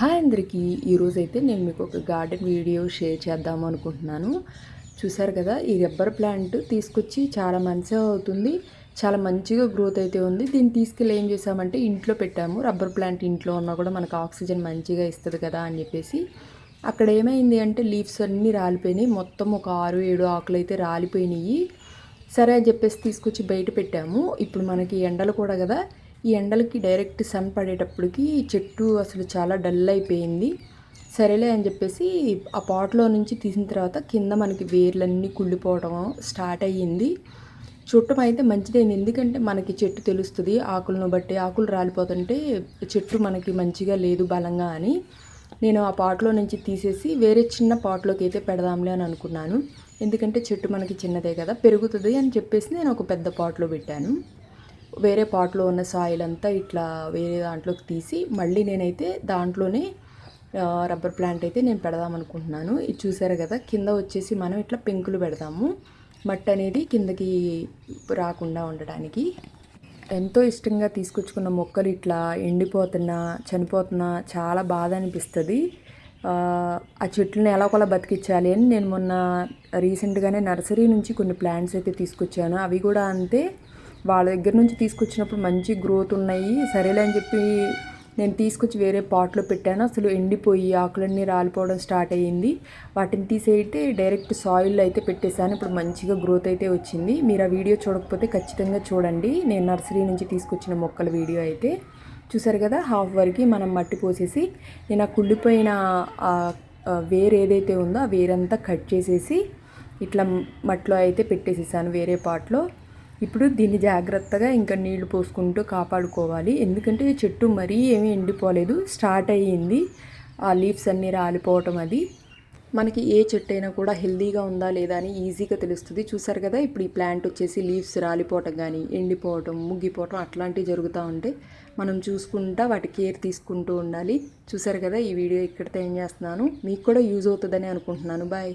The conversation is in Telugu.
హాయ్ అందరికీ. ఈరోజైతే నేను మీకు ఒక గార్డెన్ వీడియో షేర్ చేద్దాం అనుకుంటున్నాను. చూసారు కదా ఈ రబ్బర్ ప్లాంట్ తీసుకొచ్చి చాలా మంచిగా అవుతుంది. చాలా మంచిగా గ్రోత్ అయితే ఉంది. దీన్ని తీసుకెళ్ళి ఏం చేసామంటే ఇంట్లో పెట్టాము. రబ్బర్ ప్లాంట్ ఇంట్లో ఉన్నా కూడా మనకు ఆక్సిజన్ మంచిగా ఇస్తుంది కదా అని చెప్పేసి. అక్కడ ఏమైంది అంటే లీవ్స్ అన్నీ రాలిపోయినాయి. మొత్తం ఒక ఆరు ఏడు ఆకులు అయితే రాలిపోయినాయి. సరే అని చెప్పేసి తీసుకొచ్చి బయట పెట్టాము. ఇప్పుడు మనకి ఎండలు కూడా కదా ఈ ఎండలకి డైరెక్ట్ సన్ పడేటప్పటికి చెట్టు అసలు చాలా డల్ అయిపోయింది. సరేలే అని చెప్పేసి ఆ పాట్లో నుంచి తీసిన తర్వాత కింద మనకి వేర్లన్నీ కుళ్ళిపోవడం స్టార్ట్ అయ్యింది. చుట్టం అయితే మంచిదైంది. ఎందుకంటే మనకి చెట్టు తెలుస్తుంది ఆకులను బట్టి ఆకులు రాలిపోతుంటే చెట్టు మనకి మంచిగా లేదు బలంగా అని. నేను ఆ పాట్లో నుంచి తీసేసి వేరే చిన్న పాట్లోకి అయితే పెడదాంలే అని అనుకున్నాను. ఎందుకంటే చెట్టు మనకి చిన్నదే కదా పెరుగుతుంది అని చెప్పేసి నేను ఒక పెద్ద పాట్లో పెట్టాను. వేరే పాట్లో ఉన్న సాయిల్ అంతా ఇట్లా వేరే దాంట్లోకి తీసి మళ్ళీ నేనైతే దాంట్లోనే రబ్బర్ ప్లాంట్ అయితే నేను పెడదాం అనుకుంటున్నాను ఇది చూసారు కదా కింద వచ్చేసి మనం ఇట్లా పెంకులు పెడతాము. మట్టి అనేది కిందకి రాకుండా ఉండడానికి ఎంతో ఇష్టంగా తీసుకొచ్చుకున్న మొక్కలు ఇట్లా ఎండిపోతున్నా చనిపోతున్నా చాలా బాధ అనిపిస్తుంది. ఆ చెట్లను ఎలా ఒకలా బతికించాలి అని నేను మొన్న రీసెంట్గానే నర్సరీ నుంచి కొన్ని ప్లాంట్స్ అయితే తీసుకొచ్చాను. అవి కూడా అంతే. వాళ్ళ దగ్గర నుంచి తీసుకొచ్చినప్పుడు మంచి గ్రోత్ ఉన్నాయి. సరేలే అని చెప్పి నేను తీసుకొచ్చి వేరే పాట్లో పెట్టాను. అసలు ఎండిపోయి ఆకులన్నీ రాలిపోవడం స్టార్ట్ అయ్యింది. వాటిని తీసేయితే డైరెక్ట్ సాయిల్లో అయితే పెట్టేశాను. ఇప్పుడు మంచిగా గ్రోత్ అయితే వచ్చింది. మీరు ఆ వీడియో చూడకపోతే ఖచ్చితంగా చూడండి. నేను నర్సరీ నుంచి తీసుకొచ్చిన మొక్కల వీడియో అయితే. చూసారు కదా హాఫ్ వరకు మనం మట్టి పోసేసి నేను ఆ కుళ్ళిపోయిన వేరేదైతే ఏదైతే ఉందో ఆ వేరంతా కట్ చేసేసి ఇట్లా మట్టిలో అయితే పెట్టేసేసాను వేరే పాట్లో ఇప్పుడు దీన్ని జాగ్రత్తగా ఇంకా నీళ్ళు పోసుకుంటూ కాపాడుకోవాలి. ఎందుకంటే చెట్టు మరీ ఏమీ ఎండిపోలేదు. స్టార్ట్ అయ్యింది. ఆ లీవ్స్ అన్నీ రాలిపోవటం అది. మనకి ఏ చెట్టు అయినా కూడా హెల్దీగా ఉందా లేదా అని ఈజీగా తెలుస్తుంది. చూసారు కదా ఇప్పుడు ఈ ప్లాంట్ వచ్చేసి లీవ్స్ రాలిపోవటం కానీ ఎండిపోవటం ముగ్గిపోవటం అట్లాంటివి జరుగుతూ ఉంటే మనం చూసుకుంటా వాటి కేర్ తీసుకుంటూ ఉండాలి. చూసారు కదా ఈ వీడియో ఇక్కడితో ఏం చేస్తున్నాను? మీకు కూడా యూజ్ అవుతుందని అనుకుంటున్నాను. బాయ్.